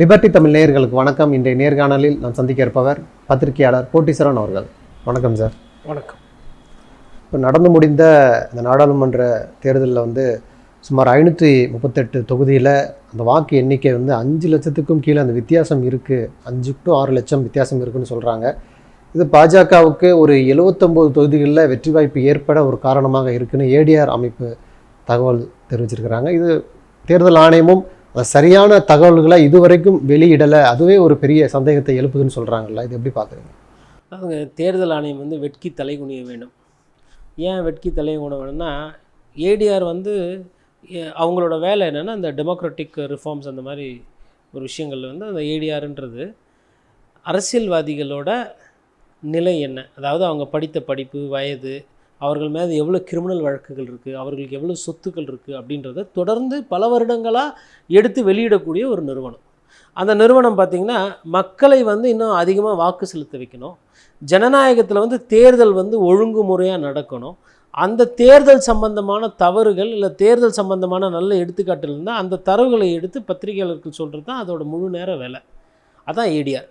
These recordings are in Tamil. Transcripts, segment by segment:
லிபர்டி தமிழ் நேயர்களுக்கு வணக்கம். இன்றைய நேர்காணலில் நாம் சந்திக்க இருப்பவர் பத்திரிகையாளர் கோட்டீஸ்வரன் அவர்கள். வணக்கம் சார் வணக்கம். இப்போ நடந்து முடிந்த இந்த நாடாளுமன்ற தேர்தலில் வந்து சுமார் ஐநூற்றி முப்பத்தெட்டு தொகுதியில் அந்த வாக்கு எண்ணிக்கை வந்து அஞ்சு லட்சத்துக்கும் கீழே அந்த வித்தியாசம் இருக்குது அஞ்சு டு ஆறு லட்சம் வித்தியாசம் இருக்குன்னு சொல்கிறாங்க இது பாஜகவுக்கு ஒரு எழுவத்தொம்போது தொகுதிகளில் வெற்றி வாய்ப்பு ஏற்பட ஒரு காரணமாக இருக்குன்னு ஏடிஆர் அமைப்பு தகவல் தெரிவிச்சிருக்கிறாங்க. இது தேர்தல் ஆணையமும் சரியான தகவல்களை இதுவரைக்கும் வெளியிடலை. அதுவே ஒரு பெரிய சந்தேகத்தை எழுப்புதுன்னு சொல்கிறாங்கல்ல இது எப்படி பார்க்குறீங்க அவங்க தேர்தல் ஆணையம் வந்து வெட்கி தலைகுனிய வேண்டும். ஏன் வெட்கி தலைகுனிய வேணும்னா ஏடிஆர் வந்து அவங்களோட வேலை என்னென்னா அந்த டெமோக்ராட்டிக் ரிஃபார்ம்ஸ் அந்த மாதிரி ஒரு விஷயங்கள் வந்து அந்த ஏடிஆர்ன்றது அரசியல்வாதிகளோட நிலை என்ன? அதாவது அவங்க படித்த படிப்பு வயது அவர்கள் மேலே எவ்வளோ கிரிமினல் வழக்குகள் இருக்குது அவர்களுக்கு எவ்வளோ சொத்துக்கள் இருக்குது அப்படின்றத தொடர்ந்து பல வருடங்களாக எடுத்து வெளியிடக்கூடிய ஒரு நிறுவனம். அந்த நிறுவனம் பார்த்திங்கன்னா மக்களை வந்து இன்னும் அதிகமாக வாக்கு செலுத்த வைக்கணும். ஜனநாயகத்தில் வந்து தேர்தல் வந்து ஒழுங்குமுறையாக நடக்கணும். அந்த தேர்தல் சம்பந்தமான தவறுகள் இல்லை தேர்தல் சம்பந்தமான நல்ல எடுத்துக்காட்டுகள் இருந்தால் அந்த தரவுகளை எடுத்து பத்திரிகையாளருக்கு சொல்கிறது தான் அதோட முழு நேர வேலை. அதான் ஏடிஆர்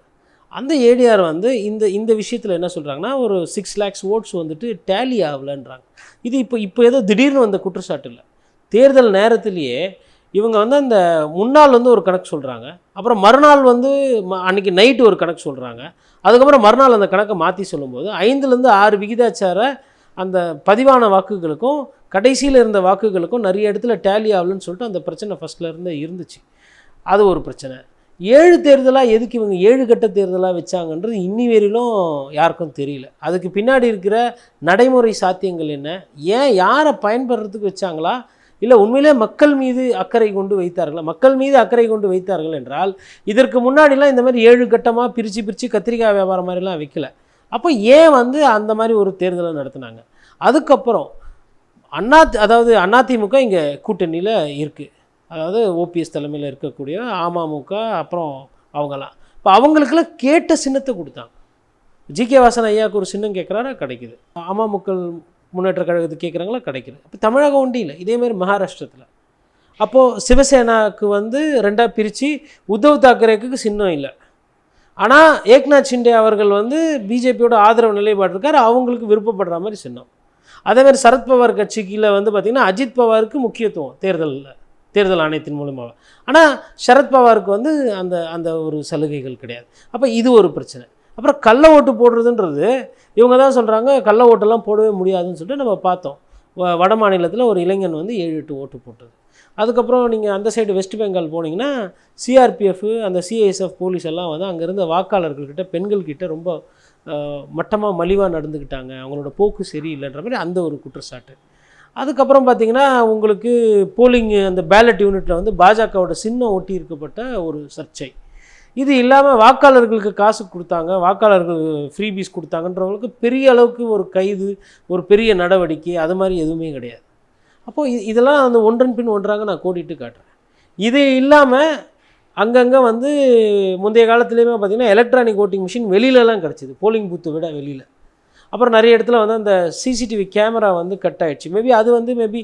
அந்த ஏடிஆர் வந்து இந்த இந்த விஷயத்தில் என்ன சொல்கிறாங்கன்னா ஒரு சிக்ஸ் லேக்ஸ் ஓட்ஸ் வந்துட்டு டேலி ஆகலைன்றாங்க. இது இப்போ இப்போ ஏதோ திடீர்னு வந்த குற்றச்சாட்டு இல்லை. தேர்தல் நேரத்திலேயே இவங்க வந்து அந்த முன்னாள் வந்து ஒரு கணக்கு சொல்கிறாங்க அப்புறம் மறுநாள் வந்து ம- அன்னைக்கு நைட்டு ஒரு கணக்கு சொல்கிறாங்க அதுக்கப்புறம் மறுநாள் அந்த கணக்கை மாற்றி சொல்லும்போது ஐந்துலேருந்து ஆறு விகிதாச்சார அந்த பதிவான வாக்குகளுக்கும் கடைசியில் இருந்த வாக்குகளுக்கும் நிறைய இடத்துல டேலி ஆகலன்னு சொல்லிட்டு அந்த பிரச்சனை ஃபஸ்ட்டில் இருந்துச்சு. அது ஒரு பிரச்சனை. ஏழு தேர்தலாக எதுக்கு இவங்க ஏழு கட்ட தேர்தலாக வச்சாங்கன்றது இன்னி வரையிலும் யாருக்கும் தெரியல. அதுக்கு பின்னாடி இருக்கிற நடைமுறை சாத்தியங்கள் என்ன? ஏன் யாரை பயன்படுறதுக்கு வச்சாங்களா? இல்லை உண்மையிலே மக்கள் மீது அக்கறை கொண்டு வைத்தார்களா? மக்கள் மீது அக்கறை கொண்டு வைத்தார்கள் என்றால் இதற்கு முன்னாடிலாம் இந்த மாதிரி ஏழு கட்டமாக பிரித்து பிரித்து கத்திரிக்காய் வியாபாரம் மாதிரிலாம் வைக்கல. அப்போ ஏன் வந்து அந்த மாதிரி ஒரு தேர்தலை நடத்துனாங்க? அதுக்கப்புறம் அண்ணா அதாவது அதிமுக இங்கே கூட்டணியில் இருக்குது அதாவது ஓபிஎஸ் தலைமையில் இருக்கக்கூடிய அமமுக அப்புறம் அவங்களாம் இப்போ அவங்களுக்கெல்லாம் கேட்ட சின்னத்தை கொடுத்தாங்க. ஜி கே வாசன் ஐயாவுக்கு ஒரு சின்னம் கேட்குறாரா? கிடைக்குது. அமமுக முன்னேற்ற கழகத்துக்கு கேட்குறாங்களா? கிடைக்குது இப்போ தமிழகம் ஒன்றும் இல்லை இதேமாதிரி மகாராஷ்டிரத்தில். அப்போது சிவசேனாவுக்கு வந்து ரெண்டாக பிரித்து உத்தவ் தாக்கரேக்கு சின்னம் இல்லை. ஆனால் ஏக்நாத் ஷிண்டே அவர்கள் வந்து பிஜேபியோட ஆதரவு நிலைப்பாடு இருக்கார் அவங்களுக்கு விருப்பப்படுற மாதிரி சின்னம். அதேமாதிரி சரத்பவார் கட்சிக்கில் வந்து பார்த்திங்கன்னா அஜித் பவாருக்கு முக்கியத்துவம் தேர்தலில். தேர்தல் ஆணையத்தின் மூலமாக ஆனால் சரத்பவாருக்கு வந்து அந்த அந்த ஒரு சலுகைகள் கிடையாது. அப்போ இது ஒரு பிரச்சனை. அப்புறம் கள்ள ஓட்டு போடுறதுன்றது இவங்க தான் சொல்கிறாங்க கள்ள ஓட்டெல்லாம் போடவே முடியாதுன்னு சொல்லிட்டு நம்ம பார்த்தோம். வ- வட மாநிலத்தில் ஒரு இளைஞன் வந்து ஏழு எட்டு ஓட்டு போட்டது. அதுக்கப்புறம் நீங்கள் அந்த சைடு வெஸ்ட் பெங்கால் போனீங்கன்னா சிஆர்பிஎஃப் அந்த சிஐஎஸ்எஃப் போலீஸ் எல்லாம் வந்து அங்கே இருந்த வாக்காளர்கள்கிட்ட பெண்கள்கிட்ட ரொம்ப மட்டமாக மலிவாக நடந்துக்கிட்டாங்க. அவங்களோட போக்கு சரியில்லைன்ற மாதிரி அந்த ஒரு குற்றச்சாட்டு. அதுக்கப்புறம் பார்த்தீங்கன்னா உங்களுக்கு போலிங் அந்த பேலட் யூனிட்டில் வந்து பாஜகவோட சின்னம் ஒட்டி இருக்கப்பட்ட ஒரு சர்ச்சை. இது இல்லாமல் வாக்காளர்களுக்கு காசு கொடுத்தாங்க வாக்காளர்கள் ஃப்ரீபீஸ் கொடுத்தாங்கன்றவங்களுக்கு பெரிய அளவுக்கு ஒரு கைது ஒரு பெரிய நடவடிக்கை அது மாதிரி எதுவுமே கிடையாது. அப்போது இது இதெல்லாம் அந்த ஒன்றன் பின் ஒன்றாக நான் கோடிட்டு காட்டுறேன். இது இல்லாமல் அங்கங்கே வந்து முந்தைய காலத்துலேயுமே பார்த்தீங்கன்னா எலக்ட்ரானிக் ஓட்டிங் மிஷின் வெளியிலலாம் கிடச்சிது. போலிங் பூத்தை விட வெளியில். அப்புறம் நிறைய இடத்துல வந்து அந்த சிசிடிவி கேமரா வந்து கட் ஆகிடுச்சு மேபி அது வந்து மேபி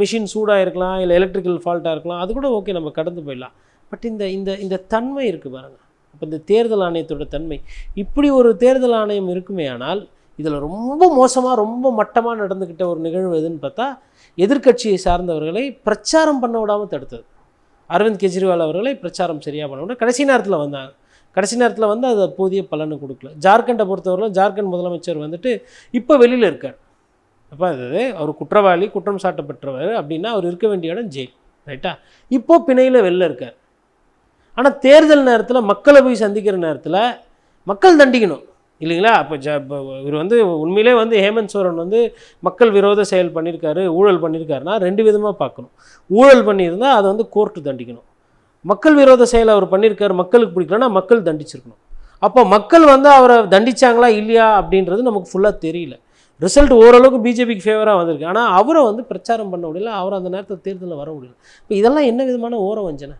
மிஷின் சூடாக இருக்கலாம் இல்லை எலக்ட்ரிக்கல் ஃபால்ட்டாக இருக்கலாம் அது கூட ஓகே நம்ம கடந்து போயிடலாம். பட் இந்த இந்த இந்த தன்மை இருக்குது பாருங்கள் அப்போ இந்த தேர்தல் ஆணையத்தோட தன்மை. இப்படி ஒரு தேர்தல் ஆணையம் இருக்குமே ஆனால் இதில் ரொம்ப மோசமாக ரொம்ப மட்டமாக நடந்துக்கிட்ட ஒரு நிகழ்வு எதுன்னு பார்த்தா எதிர்க்கட்சியை சார்ந்தவர்களை பிரச்சாரம் பண்ண விடாமல் தடுத்தது. அரவிந்த் கெஜ்ரிவால் அவர்களை பிரச்சாரம் சரியாக பண்ண விட கடைசி நேரத்தில் வந்தாங்க. கடைசி நேரத்தில் வந்து அது போதிய பலனை கொடுக்கல. ஜார்க்கண்டை பொறுத்தவரையிலும் ஜார்க்கண்ட் முதலமைச்சர் வந்துட்டு இப்போ வெளியில் இருக்கார். அப்போ அது அவர் குற்றவாளி குற்றம் சாட்டப்பட்டவர் அப்படின்னா அவர் இருக்க வேண்டிய இடம் ஜெயில் ரைட்டா? இப்போ பிணையில் வெளில இருக்கார். ஆனால் தேர்தல் நேரத்தில் மக்களை போய் சந்திக்கிற நேரத்தில் மக்கள் தண்டிக்கணும் இல்லைங்களா? அப்போ ஜ இப்போ இவர் வந்து உண்மையிலே வந்து ஹேமந்த் சோரன் வந்து மக்கள் விரோத செயல் பண்ணியிருக்காரு ஊழல் பண்ணியிருக்காருன்னா ரெண்டு விதமாக பார்க்கணும். ஊழல் பண்ணியிருந்தால் அதை வந்து கோர்ட்டு தண்டிக்கணும். மக்கள் விரோத செயலை அவர் பண்ணியிருக்காரு மக்களுக்கு பிடிக்கலன்னா மக்கள் தண்டிச்சிருக்கணும். அப்போ மக்கள் வந்து அவரை தண்டிச்சாங்களா இல்லையா அப்படின்றது நமக்கு ஃபுல்லாக தெரியல. ரிசல்ட் ஓரளவுக்கு பிஜேபிக்கு ஃபேவராக வந்திருக்கு. ஆனால் அவரை வந்து பிரச்சாரம் பண்ண முடியல அவர் அந்த நேரத்தில் தேர்தலில் வர முடியல. இப்போ இதெல்லாம் என்ன விதமான ஓர வஞ்சனை?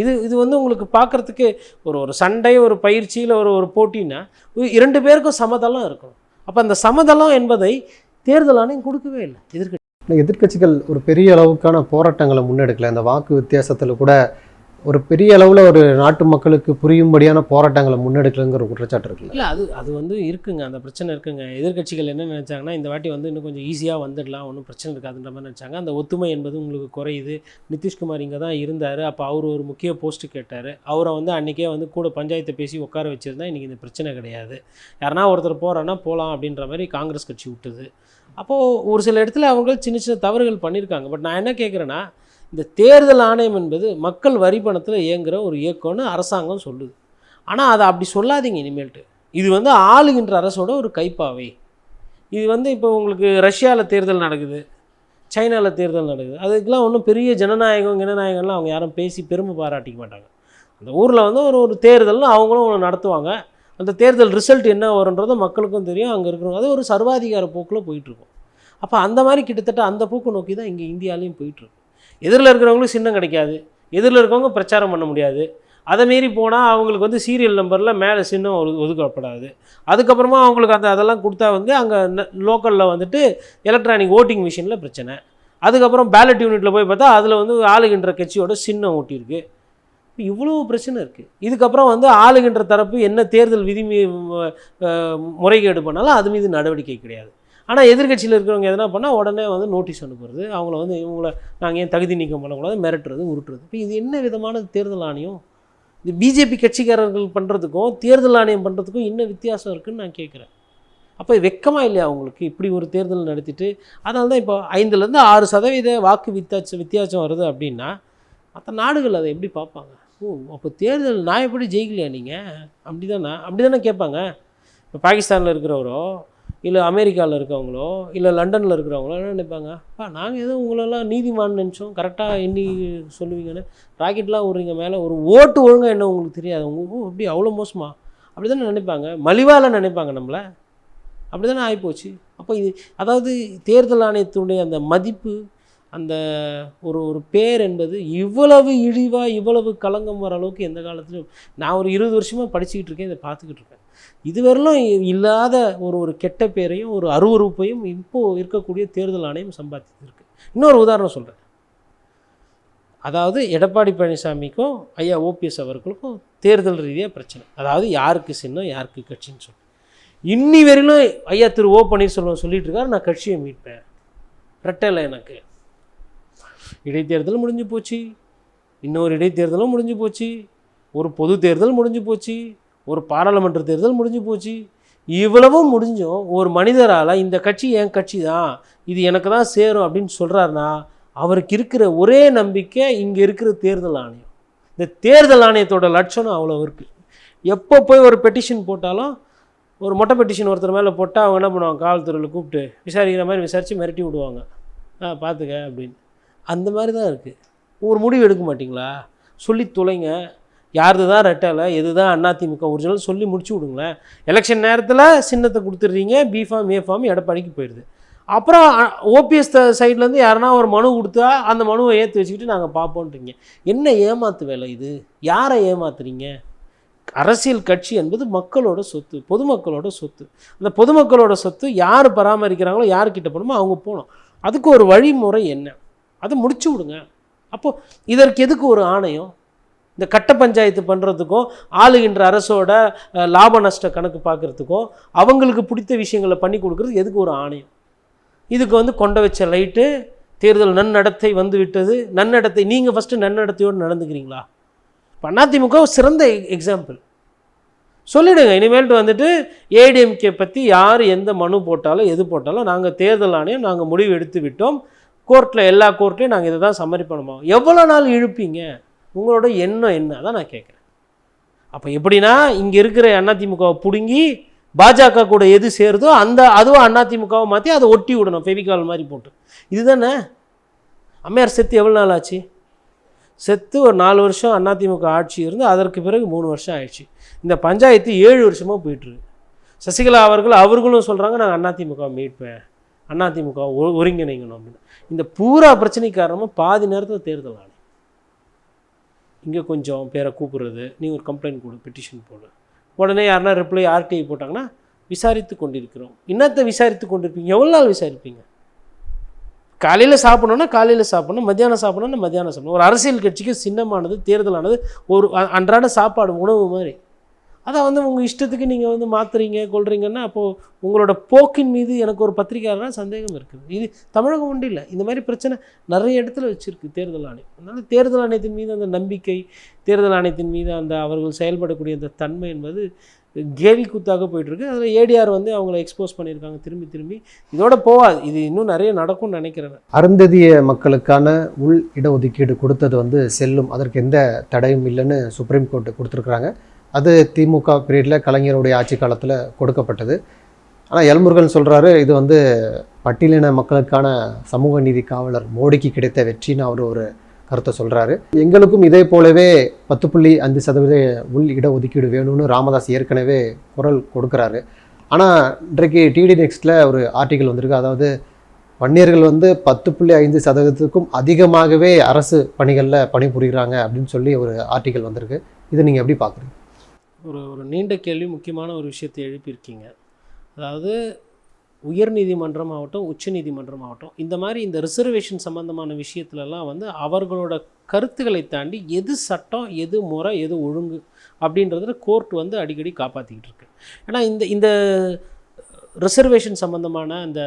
இது இது வந்து உங்களுக்கு பார்க்குறதுக்கு ஒரு ஒரு சண்டை ஒரு பயிற்சியில் ஒரு ஒரு போட்டின்னா இரண்டு பேருக்கும் சமதளம் இருக்கணும். அப்போ அந்த சமதளம் என்பதை தேர்தல் ஆணையம் கொடுக்கவே இல்லை. எதிர்கட்சி எதிர்க்கட்சிகள் ஒரு பெரிய அளவுக்கான போராட்டங்களை முன்னெடுக்கல. இந்த வாக்கு வித்தியாசத்தில் கூட ஒரு பெரிய அளவில் ஒரு நாட்டு மக்களுக்கு புரியும்படியான போராட்டங்களை முன்னெடுக்கலங்கிற குற்றச்சாட்டு இருக்குல்ல? இல்லை அது அது வந்து இருக்குங்க. அந்த பிரச்சனை இருக்குங்க. எதிர்க்கட்சிகள் என்ன நினச்சாங்கன்னா இந்த வாட்டி வந்து இன்னும் கொஞ்சம் ஈஸியாக வந்துடலாம் ஒன்றும் பிரச்சனை இருக்காதுன்ற மாதிரி நினச்சாங்க. அந்த ஒத்துமை என்பது உங்களுக்கு குறையுது. நிதிஷ்குமார் இங்கே தான் இருந்தார். அப்போ அவர் ஒரு முக்கிய போஸ்ட்டு கேட்டார். அவரை வந்து அன்றைக்கே வந்து கூட பஞ்சாயத்தை பேசி உட்கார வச்சுருந்தா இன்றைக்கி இந்த பிரச்சனை கிடையாது. யாருன்னா ஒருத்தர் போகிறான்னா போகலாம் அப்படின்ற மாதிரி காங்கிரஸ் கட்சி விட்டுது. அப்போது ஒரு சில இடத்துல அவங்க சின்ன சின்ன தவறுகள் பண்ணியிருக்காங்க பட் நான் என்ன கேட்குறேன்னா இந்த தேர்தல் ஆணையம் என்பது மக்கள் வரி பணத்தில் இயங்குகிற ஒரு இயக்கம்னு அரசாங்கம் சொல்லுது. ஆனால் அதை அப்படி சொல்லாதீங்க இனிமேல்ட்டு. இது வந்து ஆளுகின்ற அரசோட ஒரு கைப்பாவை. இது வந்து இப்போ உங்களுக்கு ரஷ்யாவில் தேர்தல் நடக்குது சைனாவில் தேர்தல் நடக்குது. அதுக்கெலாம் ஒன்றும் பெரிய ஜனநாயகம் ஜனநாயகம்லாம் அவங்க யாரும் பேசி பெருமை பாராட்டிக்க மாட்டாங்க. அந்த ஊரில் வந்து ஒரு ஒரு தேர்தல்னு அவங்களும் ஒன்று நடத்துவாங்க. அந்த தேர்தல் ரிசல்ட் என்ன வரும்ன்றது மக்களுக்கும் தெரியும். அங்கே இருக்கிறவங்க அது ஒரு சர்வாதிகார போக்கில் போயிட்டுருக்கும் அப்போ அந்த மாதிரி கிட்டத்தட்ட அந்த போக்கு நோக்கி தான் இங்கே இந்தியாலையும் போயிட்டுருக்கு எதிரில் இருக்கிறவங்களுக்கு சின்னம் கிடைக்காது. எதிரில் இருக்கவங்க பிரச்சாரம் பண்ண முடியாது. அதை மீறி போனால் அவங்களுக்கு வந்து சீரியல் நம்பரில் மேலே சின்னம் ஒது ஒதுக்கப்படாது. அதுக்கப்புறமா அவங்களுக்கு அந்த அதெல்லாம் கொடுத்தா வந்து அங்கே லோக்கலில் வந்துட்டு எலக்ட்ரானிக் ஓட்டிங் மிஷினில் பிரச்சனை. அதுக்கப்புறம் பேலட் யூனிட்டில் போய் பார்த்தா அதில் வந்து ஆளுகின்ற கட்சியோட சின்னம் ஓட்டியிருக்கு இப்போ இவ்வளோ பிரச்சனை இருக்குது இதுக்கப்புறம் வந்து ஆளுகின்ற தரப்பு என்ன தேர்தல் விதி முறைகேடு பண்ணாலும் அது மீது நடவடிக்கை கிடையாது. ஆனால் எதிர்க்கட்சியில் இருக்கிறவங்க எதனா பண்ணால் உடனே வந்து நோட்டீஸ் அனுப்புறது அவங்கள வந்து இவங்கள நாங்கள் ஏன் தகுதி நீக்கம் பண்ணக்கூடாது மிரட்டுறது உருட்டுறது. இப்போ இது என்ன விதமான தேர்தல் ஆணையம்? இது பிஜேபி கட்சிக்காரர்கள் பண்ணுறதுக்கும் தேர்தல் ஆணையம் பண்ணுறதுக்கும் என்ன வித்தியாசம் இருக்குன்னு நான் கேட்குறேன். அப்போ வெக்கமாக இல்லையா அவங்களுக்கு? இப்படி ஒரு தேர்தல் நடத்திட்டு அதனால தான் இப்போ ஐந்துலேருந்து ஆறு சதவீத வாக்கு வித்தியாசம் வித்தியாசம் வருது அப்படின்னா மற்ற நாடுகள் அதை எப்படி பார்ப்பாங்க? ஓ அப்போ தேர்தல் நான் எப்படி ஜெயிக்கலையா நீங்கள் அப்படி தானே அப்படி தானே கேட்பாங்க. இப்போ பாகிஸ்தானில் இருக்கிறவரோ இல்லை அமெரிக்காவில் இருக்கவங்களோ இல்லை லண்டனில் இருக்கிறவங்களோ என்ன நினைப்பாங்க? அப்பா நாங்கள் எதுவும் உங்களெல்லாம் நீதிமான் நினச்சோம். கரெக்டாக எண்ணி சொல்லுவீங்கன்னு. ராக்கெட்லாம் விட்றீங்க மேலே ஒரு ஓட்டு ஒழுங்காக என்ன உங்களுக்கு தெரியாது. உங்களுக்கு ஓ அப்படி அவ்வளோ மோசமா? அப்படி தானே நினைப்பாங்க. மலிவால் நினைப்பாங்க நம்மளை. அப்படி தானே ஆகிப்போச்சு அப்போ இது அதாவது தேர்தல் ஆணையத்தினுடைய அந்த மதிப்பு அந்த ஒரு ஒரு பேர் என்பது இவ்வளவு இழிவாக இவ்வளவு கலங்கம் வர அளவுக்கு எந்த காலத்துலையும் நான் ஒரு இருபது வருஷமாக படிச்சுக்கிட்டு இருக்கேன் இதை பார்த்துக்கிட்டு இருக்கேன். இதுவரையிலும் இல்லாத ஒரு ஒரு கெட்ட பேரையும் ஒரு அருவருப்பையும் இப்போது இருக்கக்கூடிய தேர்தல் ஆணையம் சம்பாதித்திருக்கு. இன்னொரு உதாரணம் சொல்கிறேன் அதாவது எடப்பாடி பழனிசாமிக்கும் ஐயா ஓபிஎஸ் அவர்களுக்கும் தேர்தல் ரீதியாக பிரச்சனை. அதாவது யாருக்கு சின்னம் யாருக்கு கட்சின்னு சொல்லி. இன்னி வரையிலும் ஐயா திரு ஓ பன்னீர்செல்வம் சொல்லிட்டு இருக்காரு நான் கட்சியை மீட்பேன். ரெட்டலை எனக்கு. இடைத்தேர்தல் முடிஞ்சு போச்சு. இன்னொரு இடைத்தேர்தலும் முடிஞ்சு போச்சு. ஒரு பொது தேர்தல் முடிஞ்சு போச்சு. ஒரு பாராளுமன்ற தேர்தல் முடிஞ்சு போச்சு. இவ்வளவும் முடிஞ்சும் ஒரு மனிதரால் இந்த கட்சி என் கட்சி தான் இது எனக்கு தான் சேரும் அப்படின்னு சொல்கிறாருன்னா அவருக்கு இருக்கிற ஒரே நம்பிக்கை இங்கே இருக்கிற தேர்தல் ஆணையம். இந்த தேர்தல் ஆணையத்தோட லட்சணம் அவ்வளோ இருக்குது எப்போ போய் ஒரு பெட்டிஷன் போட்டாலும் ஒரு மொட்டை பெட்டிஷன் ஒருத்தர் மேலே போட்டால் அவங்க என்ன பண்ணுவாங்க? காவல்துறையில் கூப்பிட்டு விசாரிக்கிற மாதிரி விசாரித்து மிரட்டி விடுவாங்க. ஆ பார்த்துக்க அப்படின்னு. அந்த மாதிரி தான் இருக்குது ஒரு முடிவு எடுக்க மாட்டிங்களா? சொல்லி தொலைங்க. யாரது தான் ரெட்டலை எது தான் அதிமுக ஒரிஜினல் சொல்லி முடிச்சு விடுங்களேன். எலெக்ஷன் நேரத்தில் சின்னத்தை கொடுத்துட்றீங்க பி ஃபார்ம் ஏ ஃபார்ம் எடப்பாடிக்கு போயிடுது அப்புறம் ஓபிஎஸ் சைட்லேருந்து யாருன்னா ஒரு மனு கொடுத்தா அந்த மனுவை ஏற்றி வச்சுக்கிட்டு நாங்கள் பார்ப்போன்றீங்க என்ன ஏமாத்து வேலை இது? யாரை ஏமாத்துறீங்க? அரசியல் கட்சி என்பது மக்களோட சொத்து பொதுமக்களோட சொத்து. அந்த பொதுமக்களோட சொத்து யார் பராமரிக்கிறாங்களோ யார்கிட்ட போகணுமோ அவங்க போகணும். அதுக்கு ஒரு வழிமுறை என்ன? அதை முடிச்சு விடுங்க. அப்போது இதற்கு எதுக்கு ஒரு ஆணையம்? இந்த கட்ட பஞ்சாயத்து பண்ணுறதுக்கும் ஆளுகின்ற அரசோட லாப நஷ்ட கணக்கு பார்க்குறதுக்கும் அவங்களுக்கு பிடித்த விஷயங்களை பண்ணி கொடுக்குறது எதுக்கு ஒரு ஆணையம்? இதுக்கு வந்து கொண்ட வச்ச லைட்டு தேர்தல் நன்னடத்தை வந்து விட்டது. நன்னடத்தை நீங்கள் ஃபஸ்ட்டு நன்னடத்தையோடு நடந்துக்கிறீங்களா? இப்போ அதிமுக சிறந்த எக்ஸாம்பிள் சொல்லிவிடுங்க இனிமேல்ட்டு வந்துட்டு ஏடிஎம்கே பற்றி யார் எந்த மனு போட்டாலும் எது போட்டாலும் நாங்கள் தேர்தல் ஆணையம் நாங்கள் முடிவு எடுத்து விட்டோம். கோர்ட்டில் எல்லா கோர்ட்லேயும் நாங்கள் இதை தான் சமர்ப்பணமா எவ்வளோ நாள் இழுப்பீங்க? உங்களோட எண்ணம் என்ன? தான் நான் கேட்குறேன் அப்போ எப்படின்னா இங்கே இருக்கிற அதிமுகவை பிடுங்கி பாஜக கூட எது சேருதோ அந்த அதுவும் அதிமுகவை மாற்றி அதை ஒட்டி விடணும். ஃபெவிகால் மாதிரி போட்டு. இதுதானே? அம்மையார் செத்து எவ்வளோ நாள் ஆச்சு? செத்து ஒரு நாலு வருஷம் அதிமுக ஆட்சி இருந்து அதற்கு பிறகு மூணு வருஷம் ஆயிடுச்சு. இந்த பஞ்சாயத்து ஏழு வருஷமாக போயிட்டுருக்கு. சசிகலா அவர்கள் அவர்களும் சொல்கிறாங்க நாங்கள் அதிமுக மீட்பேன். அதிமுக ஒ- ஒருங்கிணைக்கணும் அப்படின்னு. இந்த பூரா பிரச்சனைக்கு காரணமாக பாதி நேரத்தில் தேர்தல் ஆணையம் இங்கே கொஞ்சம் பேரை கூப்பிடுறது நீ ஒரு கம்ப்ளைண்ட் கொடு பெட்டிஷன் போடு. உடனே யாருன்னா ரிப்ளை ஆர்டிஐ போட்டாங்கன்னா விசாரித்து கொண்டிருக்கிறோம். இன்னத்தை விசாரித்து கொண்டிருப்பீங்க? எவ்வளோ நாள் விசாரிப்பீங்க? காலையில் சாப்பிடணும்னா காலையில் சாப்பிடணும் மத்தியானம் சாப்பிடணும்னா மத்தியானம் சாப்பிடணும். ஒரு அரசியல் கட்சிக்கு சின்னமானது தேர்தலானது ஒரு அன்றாட சாப்பாடு உணவு மாதிரி. அதை வந்து உங்கள் இஷ்டத்துக்கு நீங்கள் வந்து மாற்றுறீங்க கொள்றீங்கன்னா அப்போது உங்களோட போக்கின் மீது எனக்கு ஒரு பத்திரிகையாளராக சந்தேகம் இருக்குது. இது தமிழகம் ஒன்றும் இல்லை. இந்த மாதிரி பிரச்சனை நிறைய இடத்துல வச்சுருக்கு தேர்தல் ஆணையம். அதனால் தேர்தல் ஆணையத்தின் மீது அந்த நம்பிக்கை தேர்தல் ஆணையத்தின் மீது அந்த அவர்கள் செயல்படக்கூடிய அந்த தன்மை என்பது கேலி கூத்தாக போயிட்டுருக்கு. அதில் ஏடிஆர் வந்து அவங்கள எக்ஸ்போஸ் பண்ணியிருக்காங்க. திரும்பி திரும்பி. இதோட போகாது. இது இன்னும் நிறைய நடக்கும்னு நினைக்கிறேன் அருந்ததிய மக்களுக்கான உள் இடஒதுக்கீடு கொடுத்தது வந்து செல்லும். அதற்கு எந்த தடையும் இல்லைன்னு சுப்ரீம் கோர்ட்டு கொடுத்துருக்குறாங்க. அது திமுக பீரியடில் கலைஞருடைய ஆட்சி காலத்தில் கொடுக்கப்பட்டது. ஆனால் எல்முருகன் சொல்கிறாரு இது வந்து பட்டியலின மக்களுக்கான சமூக நீதி காவலர் மோடிக்கு கிடைத்த வெற்றின்னு அவர் ஒரு கருத்தை சொல்கிறாரு எங்களுக்கும் இதே போலவே பத்து புள்ளி அஞ்சு சதவீத உள் இடஒதுக்கீடு வேணும்னு ராமதாஸ் ஏற்கனவே குரல் கொடுக்குறாரு. ஆனால் இன்றைக்கு டிடி நெக்ஸ்ட்டில் ஒரு ஆர்டிக்கல் வந்திருக்கு. அதாவது வன்னியர்கள் வந்து பத்து புள்ளி ஐந்து சதவீதத்துக்கும் அதிகமாகவே அரசு பணிகளில் பணிபுரிகிறாங்க அப்படின்னு சொல்லி ஒரு ஆர்டிக்கல் வந்திருக்கு. இதை நீங்கள் எப்படி பார்க்குறீங்க ஒரு ஒரு நீண்ட கேள்வி முக்கியமான ஒரு விஷயத்தை எழுப்பியிருக்கீங்க. அதாவது உயர்நீதிமன்றம் ஆகட்டும் உச்சநீதிமன்றம் ஆகட்டும் இந்த மாதிரி இந்த ரிசர்வேஷன் சம்பந்தமான விஷயத்துலலாம் வந்து அவர்களோட கருத்துக்களை தாண்டி எது சட்டம் எது முறை எது ஒழுங்கு அப்படின்றத கோர்ட் வந்து அடிக்கடி காப்பாற்றிக்கிட்டு இருக்கு. ஏன்னா இந்த இந்த ரிசர்வேஷன் சம்பந்தமான அந்த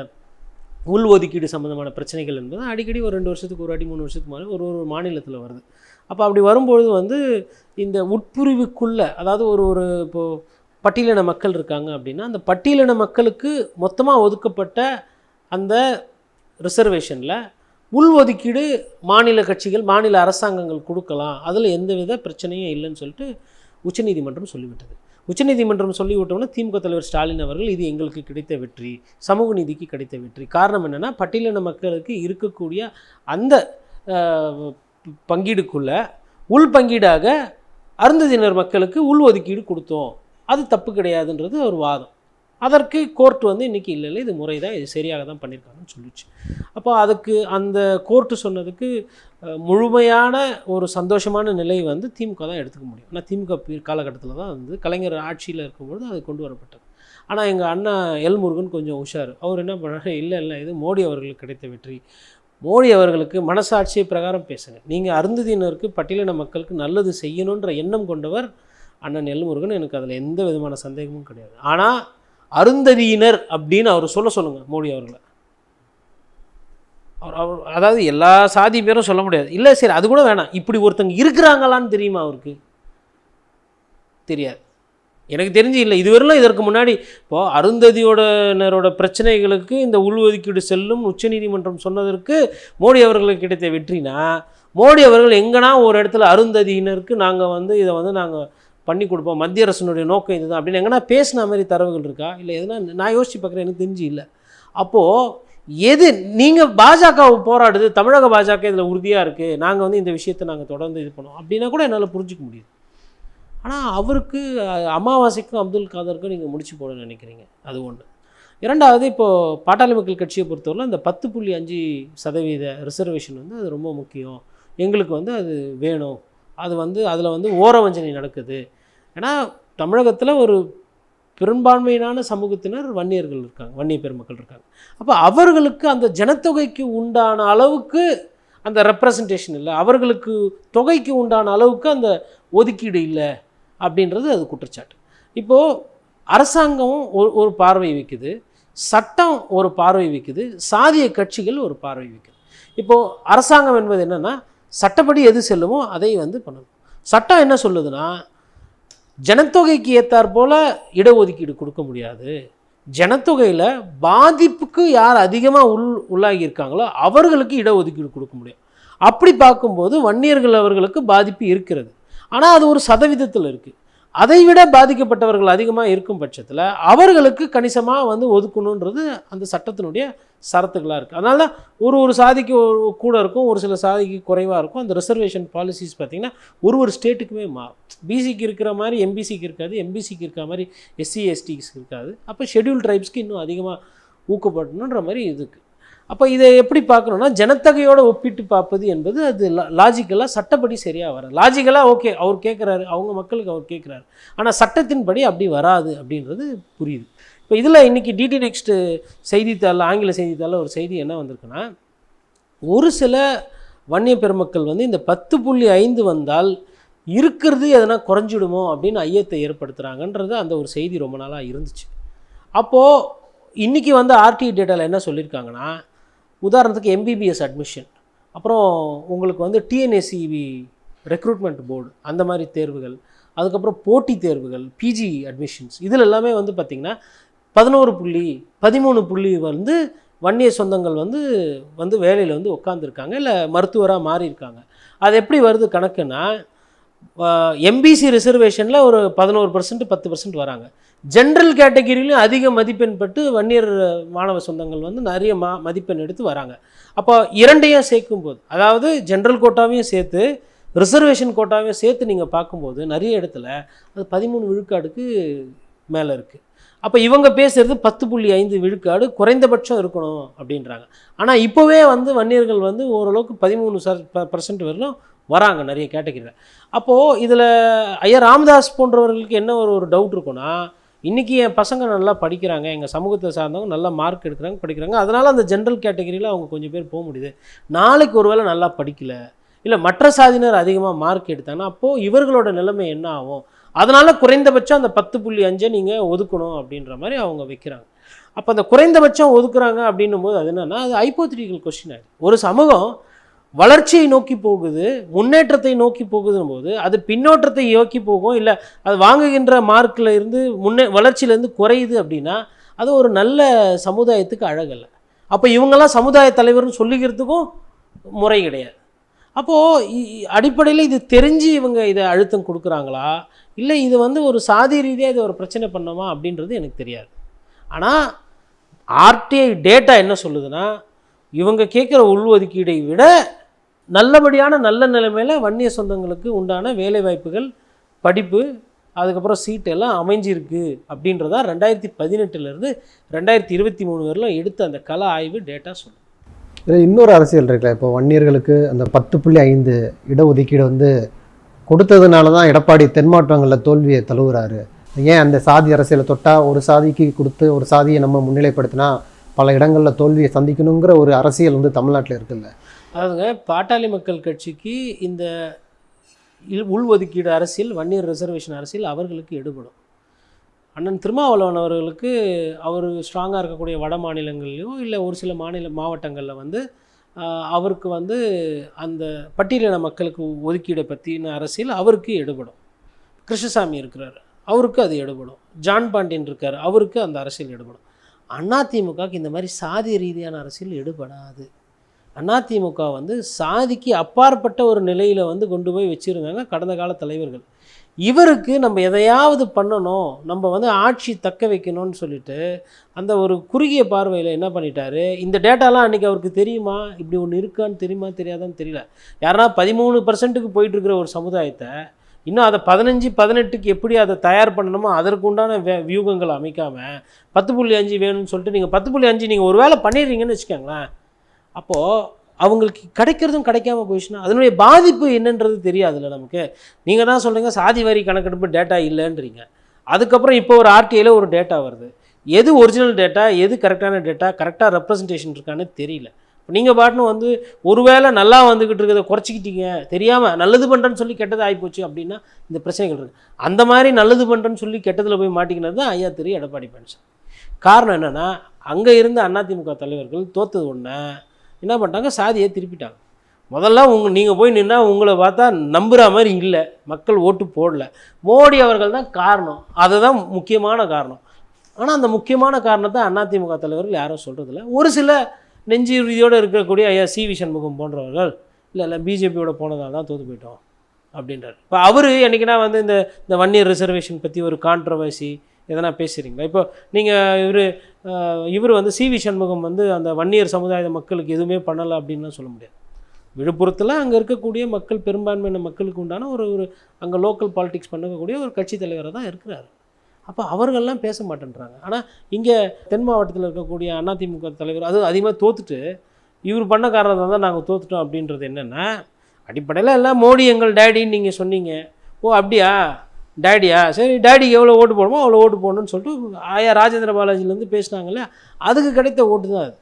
உள் ஒதுக்கீடு சம்பந்தமான பிரச்சனைகள் என்பது அடிக்கடி ஒரு ரெண்டு வருஷத்துக்கு ஒரு அடி மூணு வருஷத்துக்கு முன்னாடி ஒரு ஒரு மாநிலத்தில் வருது. அப்போ அப்படி வரும்பொழுது வந்து இந்த உட்பிரிவுக்குள்ளே அதாவது ஒரு ஒரு இப்போது பட்டியலின மக்கள் இருக்காங்க அப்படின்னா அந்த பட்டியலின மக்களுக்கு மொத்தமாக ஒதுக்கப்பட்ட அந்த ரிசர்வேஷனில் உள்ஒதுக்கீடு மாநில கட்சிகள் மாநில அரசாங்கங்கள் கொடுக்கலாம். அதில் எந்தவித பிரச்சனையும் இல்லைன்னு சொல்லிட்டு உச்சநீதிமன்றம் சொல்லிவிட்டது. உச்சநீதிமன்றம் சொல்லிவிட்டோம்னா திமுக தலைவர் ஸ்டாலின் அவர்கள் இது எங்களுக்கு கிடைத்த வெற்றி சமூக நீதிக்கு கிடைத்த வெற்றி. காரணம் என்னென்னா பட்டியலின மக்களுக்கு இருக்கக்கூடிய அந்த பங்கீடுக்குள்ள உள் பங்கீடாக அருந்ததியினர் மக்களுக்கு உள் ஒதுக்கீடு கொடுத்தோம். அது தப்பு கிடையாதுன்றது ஒரு வாதம். அதற்கு கோர்ட் வந்து இன்றைக்கி இல்லை இல்லை இது முறை தான் இது சரியாக தான் பண்ணியிருக்காங்கன்னு சொல்லிச்சு. அப்போ அதுக்கு அந்த கோர்ட்டு சொன்னதுக்கு முழுமையான ஒரு சந்தோஷமான நிலை வந்து திமுக தான் எடுத்துக்க முடியும். ஆனால் திமுக காலகட்டத்தில் தான் வந்து கலைஞர் ஆட்சியில் இருக்கும்பொழுது அது கொண்டு வரப்பட்டது. ஆனால் எங்கள் அண்ணா எல் முருகன் கொஞ்சம் உஷார். அவர் என்ன பண்ணுறாரு இல்லை இல்லை இது மோடி அவர்களுக்கு கிடைத்த வெற்றி. மோடி அவர்களுக்கு மனசாட்சி பிரகாரம் பேசுங்க. நீங்கள் அருந்ததியினருக்கு பட்டியலின மக்களுக்கு நல்லது செய்யணுன்ற எண்ணம் கொண்டவர் அண்ணன் எல்முருகன். எனக்கு அதில் எந்த விதமான சந்தேகமும் கிடையாது. ஆனால் அருந்ததியினர் அப்படின்னு அவர் சொல்ல சொல்லுங்கள் மோடி அவர்களை. அவர் அவர் அதாவது எல்லா சாதி பேரும் சொல்ல முடியாது. இல்லை சரி அது கூட வேணாம். இப்படி ஒருத்தங்க இருக்கிறாங்களான்னு தெரியுமா அவருக்கு? தெரியாது. எனக்கு தெரிஞ்சு இல்லை. இதுவரையிலும் இதற்கு முன்னாடி இப்போது அருந்ததியோடனரோட பிரச்சனைகளுக்கு இந்த உள்ஒதுக்கீடு செல்லும் உச்சநீதிமன்றம் சொன்னதற்கு மோடி அவர்களுக்கு கிடைத்த வெற்றினா மோடி அவர்கள் எங்கன்னா ஒரு இடத்துல அருந்ததியினருக்கு நாங்கள் வந்து இதை வந்து நாங்கள் பண்ணி கொடுப்போம். மத்திய அரசினுடைய நோக்கம் இதுதான் அப்படின்னு எங்கன்னா பேசின மாதிரி தரவுகள் இருக்கா? இல்லை எதுனா நான் யோசிச்சு பார்க்குறேன். எனக்கு தெரிஞ்சு இல்லை. அப்போது எது நீங்கள் பாஜக போராடுது தமிழக பாஜக இதில் உறுதியாக இருக்குது நாங்கள் வந்து இந்த விஷயத்தை நாங்கள் தொடர்ந்து இது பண்ணுவோம் அப்படின்னா கூட என்னால் புரிஞ்சிக்க முடியுது. ஆனால் அவருக்கு அமாவாசைக்கும் அப்துல் காதருக்கும் நீங்கள் முடிச்சு போட நினைக்கிறீங்க. அது ஒன்று இரண்டாவது இப்போது பாட்டாளி மக்கள் கட்சியை பொறுத்தவரை இந்த பத்து புள்ளி அஞ்சு சதவீத ரிசர்வேஷன் வந்து அது ரொம்ப முக்கியம். எங்களுக்கு வந்து அது வேணும். அது வந்து அதில் வந்து ஓரவஞ்சனை நடக்குது. ஏன்னா தமிழகத்தில் ஒரு பெரும்பான்மையினான சமூகத்தினர் வன்னியர்கள் இருக்காங்க வன்னிய பெருமக்கள் இருக்காங்க. அப்போ அவர்களுக்கு அந்த ஜனத்தொகைக்கு உண்டான அளவுக்கு அந்த ரெப்ரசன்டேஷன் இல்லை. அவர்களுக்கு தொகைக்கு உண்டான அளவுக்கு அந்த ஒதுக்கீடு இல்லை. அப்படின்றது அது குற்றச்சாட்டு. இப்போது அரசாங்கம் ஒரு ஒரு பார்வை வைக்குது சட்டம் ஒரு பார்வை வைக்குது சாதிய கட்சிகள் ஒரு பார்வை வைக்குது. இப்போது அரசாங்கம் என்பது என்னென்னா சட்டப்படி எது செல்லுமோ அதை வந்து பண்ணணும். சட்டம் என்ன சொல்லுதுன்னா ஜனத்தொகைக்கு ஏற்றாற் போல் இடஒதுக்கீடு கொடுக்க முடியாது. ஜனத்தொகையில் பாதிப்புக்கு யார் அதிகமாக உள் உள்ளாகி இருக்காங்களோ அவர்களுக்கு இடஒதுக்கீடு கொடுக்க முடியும். அப்படி பார்க்கும்போது வன்னியர்கள் அவர்களுக்கு பாதிப்பு இருக்கிறது. ஆனால் அது ஒரு சதவீதத்தில் இருக்குது அதை விட பாதிக்கப்பட்டவர்கள் அதிகமாக இருக்கும் பட்சத்தில் அவர்களுக்கு கணிசமாக வந்து ஒதுக்கணுன்றது அந்த சட்டத்தினுடைய சரத்துகளாக இருக்குது அதனால தான் ஒரு ஒரு சாதிக்கு ஒரு கூட இருக்கும் ஒரு சில சாதிக்கு குறைவாக இருக்கும். அந்த ரிசர்வேஷன் பாலிசிஸ் பார்த்திங்கன்னா ஒரு ஒரு ஸ்டேட்டுக்குமே மாறும் பிசிக்கு இருக்கிற மாதிரி எம்பிசிக்கு இருக்காது எம்பிசிக்கு இருக்கிற மாதிரி எஸ்சி எஸ்டிக்கு இருக்காது. அப்போ ஷெடியூல் ட்ரைப்ஸ்க்கு இன்னும் அதிகமாக ஊக்கப்படணுன்ற மாதிரி இதுக்கு அப்போ இதை எப்படி பார்க்கணுன்னா ஜனத்தொகையோடு ஒப்பிட்டு பார்ப்பது என்பது அது லாஜிக்கலாக சட்டப்படி சரியாக வராது. லாஜிக்கலாக ஓகே அவர் கேட்குறாரு அவங்க மக்களுக்கு அவர் கேட்குறாரு ஆனால் சட்டத்தின்படி அப்படி வராது அப்படின்றது புரியுது. இப்போ இதில் இன்றைக்கி டிடி நெக்ஸ்ட்டு செய்தித்தாளில் ஆங்கில செய்தித்தாளில் ஒரு செய்தி என்ன வந்திருக்குன்னா ஒரு சில வன்னிய பெருமக்கள் வந்து இந்த பத்து புள்ளி ஐந்து வந்தால் இருக்கிறது எதனா குறைஞ்சிடுமோ அப்படின்னு ஐயத்தை ஏற்படுத்துகிறாங்கன்றது அந்த ஒரு செய்தி ரொம்ப நாளாக இருந்துச்சு. அப்போது இன்றைக்கி வந்து ஆர்டிஐ டேட்டாவில் என்ன சொல்லியிருக்காங்கன்னா உதாரணத்துக்கு எம்பிபிஎஸ் அட்மிஷன் அப்புறம் உங்களுக்கு வந்து டிஎன்எஸ்சிவி ரெக்ரூட்மெண்ட் போர்டு அந்த மாதிரி தேர்வுகள் அதுக்கப்புறம் போட்டித் தேர்வுகள் பிஜி அட்மிஷன்ஸ் இதில் எல்லாமே வந்து பார்த்திங்கன்னா பதினோரு புள்ளி பதிமூணு புள்ளி வந்து வன்னிய சொந்தங்கள் வந்து வந்து வேலையில் வந்து உட்காந்துருக்காங்க இல்லை மருத்துவராக மாறியிருக்காங்க. அது எப்படி வருது கணக்குன்னா எம்பிசி ரிசர்வேஷனில் ஒரு பதினோரு பர்சன்ட் பத்து பர்சன்ட் வராங்க. ஜென்ரல் கேட்டகிரிலையும் அதிக மதிப்பெண் பெற்று வன்னியர் மாணவ சொந்தங்கள் வந்து நிறைய மா மதிப்பெண் எடுத்து வராங்க. அப்போ இரண்டையும் சேர்க்கும் போது அதாவது ஜென்ரல் கோட்டாவையும் சேர்த்து ரிசர்வேஷன் கோட்டாவையும் சேர்த்து நீங்கள் பார்க்கும்போது நிறைய இடத்துல அது பதிமூணு விழுக்காடுக்கு மேலே இருக்குது அப்போ இவங்க பேசுகிறது பத்து புள்ளி ஐந்து விழுக்காடு குறைந்தபட்சம் இருக்கணும் அப்படின்றாங்க. ஆனால் இப்போவே வந்து வன்னியர்கள் வந்து ஓரளவுக்கு பதிமூணு சர் பர்சன்ட் வரலும் வராங்க நிறைய கேட்டகிரியில் அப்போது இதில் ஐயா ராமதாஸ் போன்றவர்களுக்கு என்ன ஒரு ஒரு டவுட் இருக்குன்னா இன்றைக்கி என் பசங்க நல்லா படிக்கிறாங்க எங்கள் சமூகத்தை சார்ந்தவங்க நல்லா மார்க் எடுக்கிறாங்க படிக்கிறாங்க. அதனால் அந்த ஜென்ரல் கேட்டகரியில் அவங்க கொஞ்சம் பேர் போக முடியுது. நாளைக்கு ஒரு வேளை நல்லா படிக்கல இல்லை மற்ற சாதியினர் அதிகமாக மார்க் எடுத்தாங்கன்னா அப்போது இவர்களோட நிலைமை என்ன ஆகும்? அதனால் குறைந்தபட்சம் அந்த பத்து புள்ளி அஞ்சை நீங்கள் ஒதுக்கணும் அப்படின்ற மாதிரி அவங்க வைக்கிறாங்க. அப்போ அந்த குறைந்தபட்சம் ஒதுக்குறாங்க அப்படின்னும் போது அது என்னென்னா அது ஹைப்போத்திரிக்கல் கொஸ்டின் ஆகிடுது ஒரு சமூகம் வளர்ச்சியை நோக்கி போகுது முன்னேற்றத்தை நோக்கி போகுதுன்னும் போது அது பின்னோற்றத்தை நோக்கி போகும். இல்லை அது வாங்குகின்ற மார்க்கில் இருந்து முன்னே வளர்ச்சியிலேருந்து குறையுது அப்படின்னா அது ஒரு நல்ல சமுதாயத்துக்கு அழகல்ல. அப்போ இவங்கெல்லாம் சமுதாய தலைவர்னு சொல்லிக்கிறதுக்கும் முறை கிடையாது. அப்போது அடிப்படையில் இது தெரிஞ்சு இவங்க இதை அழுத்தம் கொடுக்குறாங்களா? இல்லை இது வந்து ஒரு சாதி ரீதியாக இது ஒரு பிரச்சனை பண்ணோமா அப்படின்றது எனக்கு தெரியாது. ஆனால் ஆர்டிஐ டேட்டா என்ன சொல்லுதுன்னா இவங்க கேட்குற உள்ஒதுக்கீடை விட நல்லபடியான நல்ல நிலைமையில் வன்னிய சொந்தங்களுக்கு உண்டான வேலைவாய்ப்புகள் படிப்பு அதுக்கப்புறம் சீட் எல்லாம் அமைஞ்சிருக்கு அப்படின்றதா ரெண்டாயிரத்தி பதினெட்டுலேருந்து ரெண்டாயிரத்தி இருபத்தி மூணு வரலும் எடுத்த அந்த கல ஆய்வு டேட்டா சொல்லும் இதில் இன்னொரு அரசியல் இருக்குல்ல இப்போ வன்னியர்களுக்கு அந்த பத்து புள்ளி ஐந்து இடஒதுக்கீடு வந்து கொடுத்ததுனால தான் எடப்பாடி தென்மாற்றங்களில் தோல்வியை தழுவுறாரு. ஏன் அந்த சாதி அரசியலை தொட்டால் ஒரு சாதிக்கு கொடுத்து ஒரு சாதியை நம்ம முன்னிலைப்படுத்தினா பல இடங்களில் தோல்வியை சந்திக்கணுங்கிற ஒரு அரசியல் வந்து தமிழ்நாட்டில் இருக்குல்ல. அதாவதுங்க பாட்டாளி மக்கள் கட்சிக்கு இந்த உள்ஒதுக்கீடு அரசியல் வன்னியர் ரிசர்வேஷன் அரசியல் அவர்களுக்கு எடுபடும். அண்ணன் திருமாவளவன் அவர்களுக்கு அவர் ஸ்ட்ராங்காக இருக்கக்கூடிய வட மாநிலங்கள்லையோ இல்லை ஒரு சில மாநில மாவட்டங்களில் வந்து அவருக்கு வந்து அந்த பட்டியலின மக்களுக்கு ஒதுக்கீடை பற்றின அரசியல் அவருக்கு எடுபடும். கிருஷ்ணசாமி இருக்கிறார் அவருக்கு அது எடுபடும். ஜான் பாண்டியன் இருக்கார் அவருக்கு அந்த அரசியல் எடுபடும். அதிமுகவுக்கு இந்த மாதிரி சாதி ரீதியான அரசியல் எடுபடாது. அதிமுக வந்து சாதிக்கு அப்பாற்பட்ட ஒரு நிலையில் வந்து கொண்டு போய் வச்சுருந்தாங்க கடந்த கால தலைவர்கள். இவருக்கு நம்ம எதையாவது பண்ணணும் நம்ம வந்து ஆட்சி தக்க வைக்கணும்னு சொல்லிட்டு அந்த ஒரு குறுகிய பார்வையில் என்ன பண்ணிட்டாரு? இந்த டேட்டாலாம் அன்றைக்கி அவருக்கு தெரியுமா? இப்படி ஒன்று இருக்கான்னு தெரியுமா தெரியாதான்னு தெரியல. யாருன்னா பதிமூணு பர்சன்ட்டுக்கு போயிட்டுருக்கிற ஒரு சமுதாயத்தை இன்னும் அதை பதினஞ்சு பதினெட்டுக்கு எப்படி அதை தயார் பண்ணணுமோ அதற்கு உண்டான வே வியூகங்கள் அமைக்காமல் பத்து புள்ளி அஞ்சு வேணும்னு சொல்லிட்டு நீங்கள் பத்து புள்ளி அஞ்சு நீங்கள் ஒரு வேலை பண்ணிடுறீங்கன்னு வச்சுக்கோங்களேன். அப்போது அவங்களுக்கு கிடைக்கிறதும் கிடைக்காம போயிடுச்சுன்னா அதனுடைய பாதிப்பு என்னன்றது தெரியாதுல்ல நமக்கு. நீங்கள் தான் சொல்கிறீங்க சாதி வாரி கணக்கெடுப்பு டேட்டா இல்லைன்றீங்க. அதுக்கப்புறம் இப்போ ஒரு ஆர்டிஐயில் ஒரு டேட்டா வருது. எது ஒரிஜினல் டேட்டா எது கரெக்டான டேட்டா கரெக்டாக ரெப்ரசன்டேஷன் இருக்கான்னு தெரியல. இப்போ நீங்கள் பாட்டுன்னு வந்து ஒருவேளை நல்லா வந்துக்கிட்டு இருக்கிறத குறைச்சிக்கிட்டீங்க தெரியாமல் நல்லது பண்ணுறேன்னு சொல்லி கெட்டது ஆகிப்போச்சு அப்படின்னா இந்த பிரச்சனைகள் இருக்குது அந்த மாதிரி நல்லது பண்ணுறேன்னு சொல்லி கெட்டதில் போய் மாட்டிக்கினது தான் ஐயா திரு எடப்பாடி பழனிசாமி. காரணம் என்னென்னா அங்கே இருந்த அதிமுக தலைவர்கள் தோத்தது ஒன்று என்ன பண்ணிட்டாங்க? சாதியை திருப்பிட்டாங்க. முதல்ல உங்க நீங்கள் போய் நின்னா உங்களை பார்த்தா நம்புகிற மாதிரி இல்லை. மக்கள் ஓட்டு போடல. மோடி அவர்கள் தான் காரணம். அதுதான் முக்கியமான காரணம். ஆனால் அந்த முக்கியமான காரணத்தை அதிமுக தலைவர்கள் யாரும் சொல்கிறதில்ல ஒரு சில நெஞ்சு உறுதியோடு இருக்கக்கூடிய ஐயா சி வி சண்முகம் போன்றவர்கள் இல்லை இல்லை பிஜேபியோட போனதால் தான் தோற்று போயிட்டோம். அப்படின்றார். இப்போ அவர் என்றைக்குன்னா வந்து இந்த இந்த வன்னியர் ரிசர்வேஷன் பற்றி ஒரு கான்ட்ரவர்சி எதனா பேசுகிறீங்களா இப்போ நீங்கள் இவர் இவர் வந்து சி வி சண்முகம் வந்து அந்த வன்னியர் சமுதாய மக்களுக்கு எதுவுமே பண்ணலை அப்படின்லாம் சொல்ல முடியாது. விழுப்புரத்தில் அங்கே இருக்கக்கூடிய மக்கள் பெரும்பான்மையான மக்களுக்கு உண்டான ஒரு ஒரு அங்கே லோக்கல் பாலிடிக்ஸ் பண்ணக்கூடிய ஒரு கட்சி தலைவராக தான் இருக்கிறார். அப்போ அவர்கள்லாம் பேச மாட்டேன்றாங்க. ஆனால் இங்கே தென் மாவட்டத்தில் இருக்கக்கூடிய அதிமுக தலைவர் அது அதிகமாக தோத்துட்டு இவர் பண்ண காரணத்தை தான் நாங்கள் தோத்துட்டோம் அப்படின்றது என்னென்னா அடிப்படையில் எல்லாம் மோடி எங்கள் டேடின்னு நீங்கள் சொன்னீங்க. ஓ அப்படியா? டேடியா சரி டேடிக்கு எவ்வளோ ஓட்டு போடுமோ அவ்வளோ ஓட்டு போடணும்னு சொல்லிட்டு ஆயா ராஜேந்திர பாலாஜிலேருந்து பேசினாங்கல்ல அதுக்கு கிடைத்த ஓட்டு தான் அது.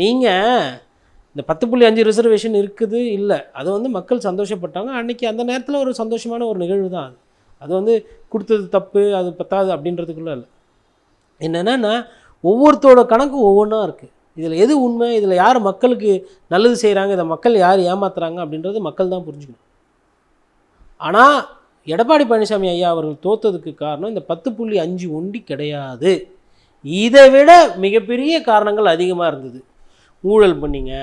நீங்கள் இந்த பத்து புள்ளி அஞ்சு ரிசர்வேஷன் இருக்குது இல்லை. அது வந்து மக்கள் சந்தோஷப்பட்டாங்க. அன்றைக்கி அந்த நேரத்தில் ஒரு சந்தோஷமான ஒரு நிகழ்வு தான் அது. அது வந்து கொடுத்தது தப்பு அது பத்தாது அப்படின்றதுக்குள்ள இல்லை. என்னென்னா ஒவ்வொருத்தரோட கணக்கும் ஒவ்வொன்றா இருக்குது இதில் எது உண்மை இதில் யார் மக்களுக்கு நல்லது செய்கிறாங்க இதை மக்கள் யார் ஏமாத்துறாங்க அப்படின்றது மக்கள் தான் புரிஞ்சுக்கணும். ஆனால் எடப்பாடி பழனிசாமி ஐயா அவர்கள் தோத்ததுக்கு காரணம் இந்த பத்து புள்ளி அஞ்சு ஒண்டி கிடையாது. இதை விட மிகப்பெரிய காரணங்கள் அதிகமாக இருந்தது. ஊழல் பண்ணிங்க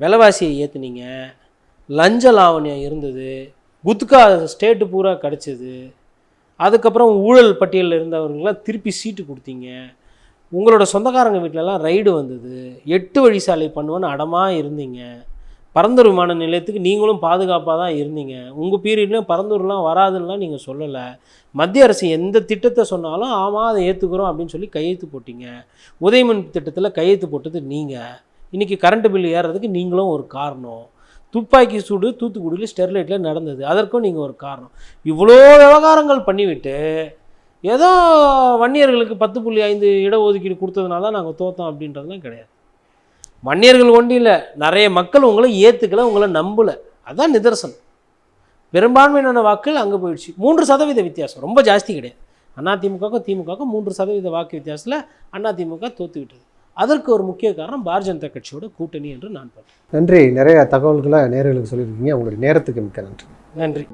விலைவாசியை ஏற்றுனீங்க லஞ்ச லாவணியம் இருந்தது குத்கா ஸ்டேட்டு பூரா கிடச்சிது அதுக்கப்புறம் ஊழல் பட்டியலில் இருந்தவர்கள்லாம் திருப்பி சீட்டு கொடுத்தீங்க. உங்களோட சொந்தக்காரங்க வீட்டிலலாம் ரைடு வந்தது எட்டு வழி சாலை பண்ணுவேன்னு அடமாக இருந்தீங்க. பரந்தூர் விமான நிலையத்துக்கு நீங்களும் பாதுகாப்பாக தான் இருந்தீங்க. உங்கள் பீரியட்லேயும் பரந்தூர்லாம் வராதுன்னெலாம் நீங்கள் சொல்லலை. மத்திய அரசு எந்த திட்டத்தை சொன்னாலும் ஆமாம் அதை ஏற்றுக்கிறோம் அப்படின்னு சொல்லி கையெழுத்து போட்டிங்க. உதயமன் திட்டத்தில் கையெழுத்து போட்டது நீங்கள் இன்றைக்கி கரண்ட் பில் ஏறுறதுக்கு நீங்களும் ஒரு காரணம். துப்பாக்கி சூடு தூத்துக்குடியில் ஸ்டெர்லைட்டில் நடந்தது. அதற்கும் நீங்கள் ஒரு காரணம். இவ்வளோ விவகாரங்கள் பண்ணிவிட்டு ஏதோ வன்னியர்களுக்கு பத்து புள்ளி ஐந்து இடஒதுக்கீடு கொடுத்ததுனால தான் நாங்கள் தோத்தோம் அப்படின்றதுலாம் கிடையாது. வன்னியர்கள் ஒன்றும் இல்லை. நிறைய மக்கள் உங்களை ஏற்றுக்கல உங்களை நம்பலை. அதான் நிதர்சனம். பெரும்பான்மையான வாக்குகள் அங்கே போயிடுச்சு. மூன்று சதவீத வித்தியாசம். ரொம்ப ஜாஸ்தி கிடையாது. அதிமுகவுக்கும் திமுகவுக்கும் மூன்று சதவீத வாக்கு வித்தியாசத்தில் அதிமுக தோத்து விட்டது அதற்கு ஒரு முக்கிய காரணம் பாரதிய ஜனதா கட்சியோட கூட்டணி என்று நான் பார்க்கிறேன். நன்றி. நிறைய தகவல்களை நேர்களுக்கு சொல்லியிருக்கீங்க. உங்களுடைய நேரத்துக்கு மிக்க நன்றி. நன்றி.